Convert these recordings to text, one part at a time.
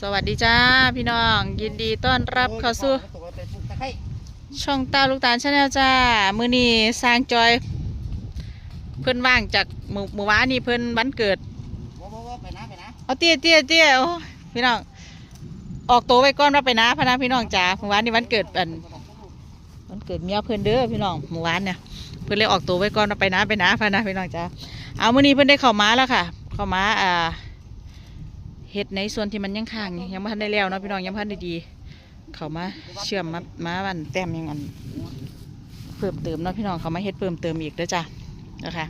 สวัสดีจ้าพี่น้อง ยินดีต้อนรับเข้าสู่ช่องตาลูกตาลชาแนลจ้า มือนี้สร้างจอย เพิ่นว่างจากหมู่หมู่บ้านนี่เพิ่นวันเกิดไปนะไปนะเอาเตี้ยเตี้ยเตี้ยโอ้ยพี่น้อง ออกตัวไว้ก่อนว่าไปนะพะนะพี่น้องจ้าหมู่บ้านนี่วันเกิดอันวันเกิดเมียเพิ่นเด้อพี่น้องหมู่บ้านเนี่ยเพิ่นเลยออกตัวไว้ก่อนว่าไปนะไปนะพะนะพี่น้องจ้าเอามื้อนี้เพิ่นได้เข้ามาแล้วค่ะ เข้ามาอ่า เห็ดในส่วนที่มันยังค้างยังบ่ทันได้แล้วเนาะพี่น้องยังบ่ทันได้ดี เขามาเชื่อมมามาบันแต้มยังอันเพิ่มเติมเนาะพี่น้องเขามาเห็ดเพิ่มเติมอีกเด้อจ้ะนะคะ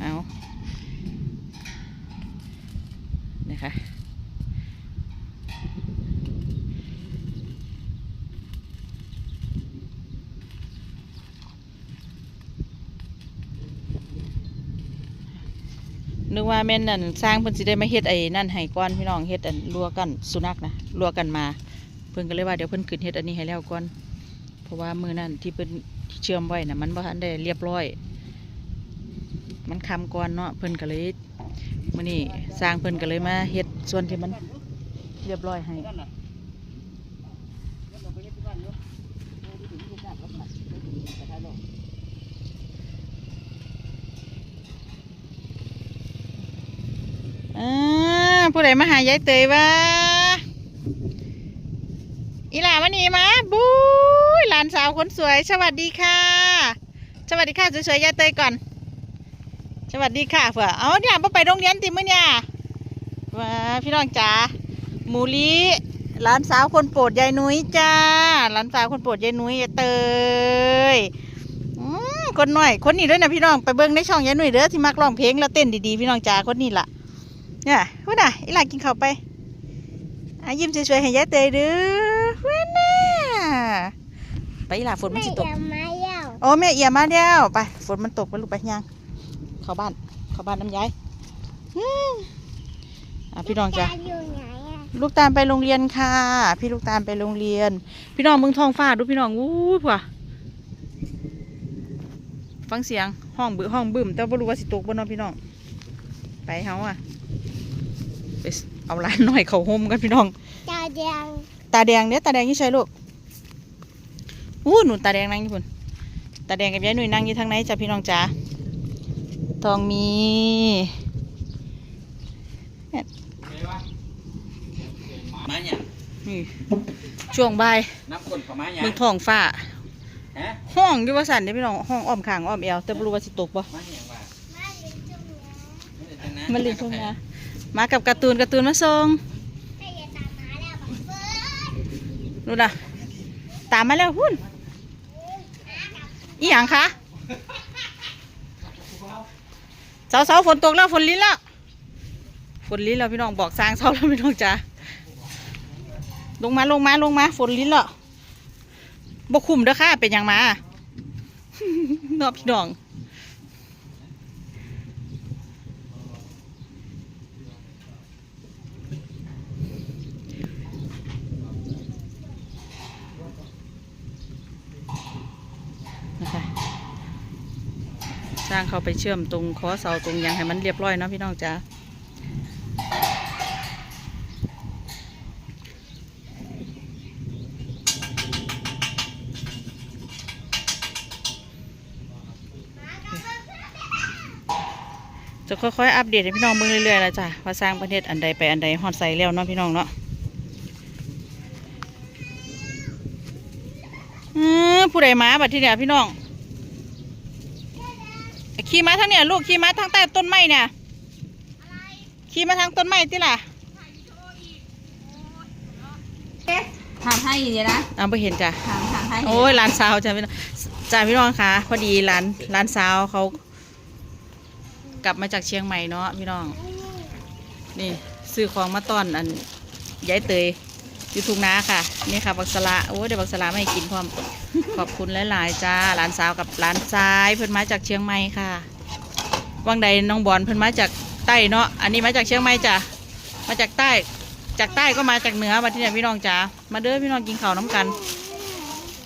เอานะคะ นึกว่าแม่นนั่นสร้างเพิ่นสิได้มาเฮ็ดไอ้นั่นให้ก่อนพี่น้องเฮ็ดอันรัวกันสุนัขนะรัวกันมา เพิ่นก็เลยว่าเดี๋ยวเพิ่นขึ้นเฮ็ดอันนี้ให้แล้วก่อน เพราะว่ามือนั่นที่เพิ่นเชื่อมไว้น่ะมันบ่ทันได้เรียบร้อย มันคำก่อนเนาะเพิ่นก็เลยมื้อนี้สร้างเพิ่นก็เลยมาเฮ็ดส่วนที่มันเรียบร้อยให้ อผู้ใดมาหายายเตยวะอีหลาวันนี้มาบู๊ยหลานสาวคนสวย สวัสดีค่ะ สวัสดีค่ะสวยๆยายเตยก่อน สวัสดีค่ะเผื่อเอาเนี่ยมาไปโรงเรียนติมื้อเนี่ยว้าพี่น้องจ๋าหมูลีหลานสาวคนโปรดยายนุ้ยจ้า หลานสาวคนโปรดยายนุ้ยยายเตยอืมคนหน่อย คนนี้ด้วยนะพี่น้องไปเบิ้งในช่องยายนุ้ยเด้อที่มักร้องเพลงแล้วเต้นดีๆพี่น้องจ๋าคนนี้ล่ะ เนี่ยพูดน่ะอีหลากินข้าวไปอายิ้มสวยๆให้ยายเตยเด้อเว้นน่ะไปอีหลาฝนมันสิตกมาแล้วโอ้แม่เอียมาแล้วไปฝนมันตกไปลูกไปยังเข้าบ้านเข้าบ้านน้ำยายอืมอะพี่น้องจ้ะอยู่ไหนอะลูกตามไปโรงเรียนค่ะ พี่ลูกตามไปโรงเรียน พี่น้องมึงท้องฟ้าดูพี่น้องอู้ยผัวฟังเสียงห้องบึห้องบึ้มแต่ไม่รู้ว่าสิตกบนนอนพี่น้องไปเฮาอะ ไปเอาหลานหน่อยเขาห่มกันพี่น้อง ตาแดง ตาแดงเนี่ยตาแดงยี่ใช่ลูกอู้หนูตาแดงนั่งอยู่พุ่นตาแดงกับยายหนุ่ยนั่งอยู่ทางไหนจ้ะพี่น้องจ๋าทองมีมาเนี่ยนี่ช่วงบ่ายนับคนประมาณเนี่ยเมืองทองฟ้าฮะห้องอยู่ว่าสันเด้อพี่น้องห้องอ้อมขางอ้อมเอวแต่ไม่รู้ว่าสิตกบ่มาเนี่ยว่ามามาเลินช่วงนี้ มากับการ์ตูนการ์ตูนมาส่งให้ยายตามมาแล้วบังเฟิร์นนู่นนะตามมาแล้วหุ่นอีหยังคะเสาเสาฝนตกแล้วฝนลิ้นแล้วฝนลิ้นแล้วพี่น้องบอกสร้างเสาแล้วพี่น้องจ้าลงมาลงมาลงมาฝนลิ้นแล้วบกคุมเด้อค่ะเป็นหยังมาเนอพี่น้อง นะคะสร้างเขาไปเชื่อมตรงคอเสาตรงยังให้มันเรียบร้อยเนาะพี่น้องจ้าจะค่อยๆอัปเดตให้พี่น้องเบิ่งเรื่อยๆแล้วจ้ะว่าสร้างประเทศอันใดไปอันใดฮอดใส่แล้วเนาะพี่น้องเนาะอือ ผู้ใดมาบัดที่เนี่ยพี่น้องขี่มาทางเนี่ยลูกขี่มาทางใต้ต้นไม้เนี่ยขี่มาทางต้นไม้ติล่ะถามให้อย่างนี้นะอ้าวไม่เห็นจ้ะถามถามให้โอ้ยร้านสาวจ้ะพี่น้องจ้าพี่น้องค่ะพอดีร้านร้านสาวเขา กลับมาจากเชียงใหม่เนาะพี่น้อง นี่ซื้อของมาต้อนอันยายเตย อยู่ทุ่งนาค่ะ นี่ค่ะบักสละโอ้เดี๋ยวบักสละไม่กินพร้อมขอบคุณหลายๆจ้าหลานสาวกับหลานชายเพิ่นมาจากเชียงใหม่ค่ะวังใดน้องบอลเพิ่นมาจากใต้เนาะอันนี้มาจากเชียงใหม่จ้ะมาจากใต้ จากใต้ก็มาจากเหนือมาที่เนี่ยพี่น้องจ้ามาเด้อพี่น้องกินข้าวน้ำกัน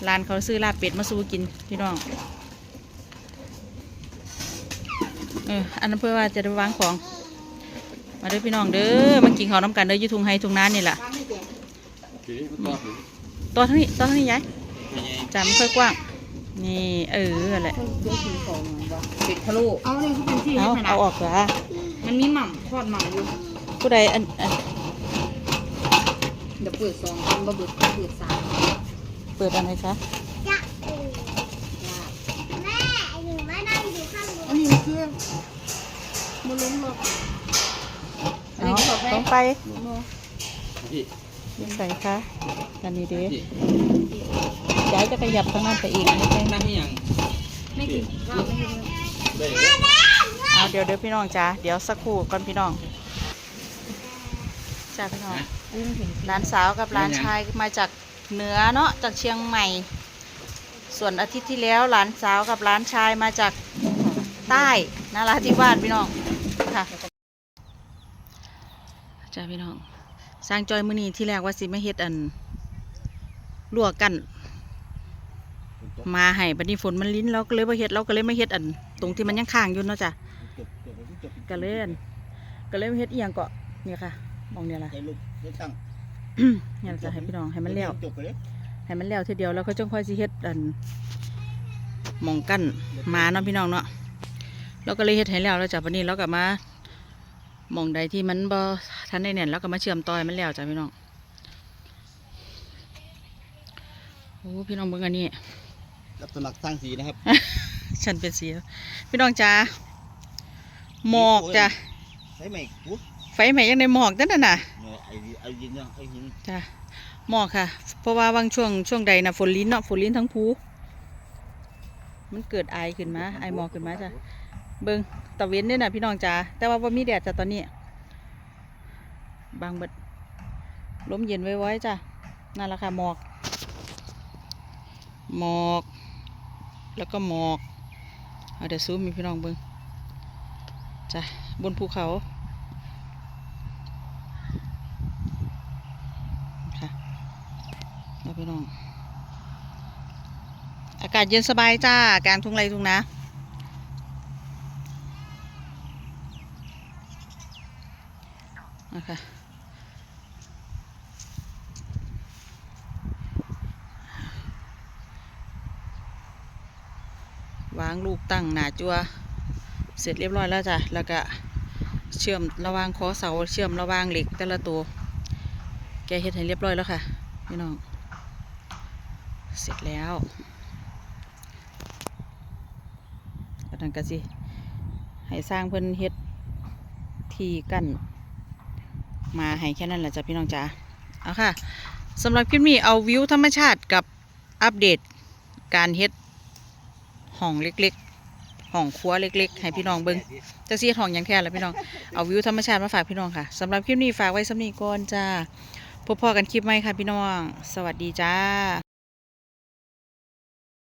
ร้านเขาซื้อลาบเป็ดมาสู้กินพี่น้องเอออันนั้นเพื่อว่าจะได้วางของ มาเด้อพี่น้องเด้อมากินข้าวน้ำกันเด้ออยูทุงไฮทุงน้านี่แหละ ทีนี้มันก็ถึงตัวเท่านี้ตัวเท่านี้ยายไม่ใหญ่จำไม่ค่อยกว้าง นี่เออแหละเดี๋ยวกินของมันวะเป็ดพะโล้เอาเลยเขาเป็นที่เอาให้ขนาเอาดออกเหรอมันมีหม่ำทอดหม่ำอยู่ผู้ใดอันอันเดี๋ยวเปิดสองคนบ่เบิดเปิดสามเปิดอะไรคะจะเออแม่หนูมานั่งอยู่ข้างบอันนนี้คือมันล้มหรอกอันเอานี้ขอไปต้องไปโมพี่ยังใส่คะกันนี่เด้พี่ย้ายจะขยับข้างหน้าไปอีกนิดนึงนั่งที่ยังไม่กินข้าวไม่กินได้เอาเดี๋ยวเดี๋ยวพี่น้องจ้าเดี๋ยวสักครู่ก่อนพี่น้องจ้าพี่น้องอันนี้ไม่กินร้านสาวกับร้านชายมาจากเหนือเนาะจากเชียงใหม่ ส่วนอาทิตย์ที่แล้วหลานสาวกับร้านชายมาจากใต้นาราธิวาสพี่น้องค่ะจ้าพี่น้อง สร้างจอยมือนีที่แรกว่าสิไม่เฮ็ดอันลวกกันมาให้บัดนี้ฝนมันลิ้นเราก็เลยมาเฮ็ดเราก็เลยไม่เฮ็ดอัน ตรงที่มันยังค้างอยู่เนาะจ้ะก็เลยอันก็เลยมาเฮ็ดอีหยังเกาะเนี่ยค่ะมองเนี่ยล่ะใจลูกได้ตั้งอยากจะให้พี่น้องให้มันแล้วจบไปเลยให้มันแล้วทีเดียวแล้วก็จงค่อยสิเฮ็ดอันหมองกั้นหมาเนาะพี่น้องเนาะเราก็เลยเฮ็ดให้แล้วแล้วจากวันนี้เราก็มาห มองใดที่มันบ่ทันได้เนี่ยเราก็มาเชื่อมต่อให้มันแล้วจ้ะพี่น้องโอ้พี่น้องเบิ่งอันนี้รับสมัครสร้างสีนะครับ ฉันเป็นสีพี่น้องจ้าหมอกจ้ะใช้ไหมปุ๊บไฟไหม้ยังในหมอกนั่นน่ะน่ะเนี่ยไอ้ไอ้ยินเนี่ยไอ้ยินจ้ะหมอกค่ะ เพราะว่าบางช่วงช่วงใดนะฝนลิ้นเนาะฝนลิ้นทั้งภูมันเกิดไอขึ้นมาไอหมอกขึ้นมาจ้ะ เบิงตะเวนเนี่ยนะพี่น้องจ้าแต่ว่าบ่มีแดดจ้ะตอนนี้ บางเบิดลมเย็นไว้ๆจ้ะนั่นแหละค่ะหมอก หมอก แล้วก็หมอกเอาเดี๋ยวซูมมีพี่น้องเบิงจ้ะบนภูเขาค่ะแล้วพี่น้อง อากาศเย็นสบายจ้า กลางทุ่งไรทุ่งนา นะคะ วางลูกตั้งหนาจัว เสร็จเรียบร้อยแล้วจ้ะ แล้วก็เชื่อมระวางคอเสาเชื่อมระวางเหล็กแต่ละตัว แกเฮ็ดให้เรียบร้อยแล้วค่ะพี่น้อง เสร็จแล้วก็นั่นก็สิให้สร้างเพิ่นเฮ็ดที่กั้น มาให้แค่นั้นแหละจ้ะพี่น้องจ๋าเอาค่ะสำหรับคลิปนี้เอาวิวธรรมชาติกับอัปเดตการเฮ็ดห้องเล็กๆห้องครัวเล็ก ๆ ให้พี่น้องเบิ้งจะเสียห้องยังแค่ละพี่น้องเอาวิวธรรมชาติมาฝากพี่น้องค่ะสำหรับคลิปนี้ฝากไว้สำนีก่อนจ้าพบพอกันคลิปใหม่ค่ะพี่น้อง สวัสดีจ้า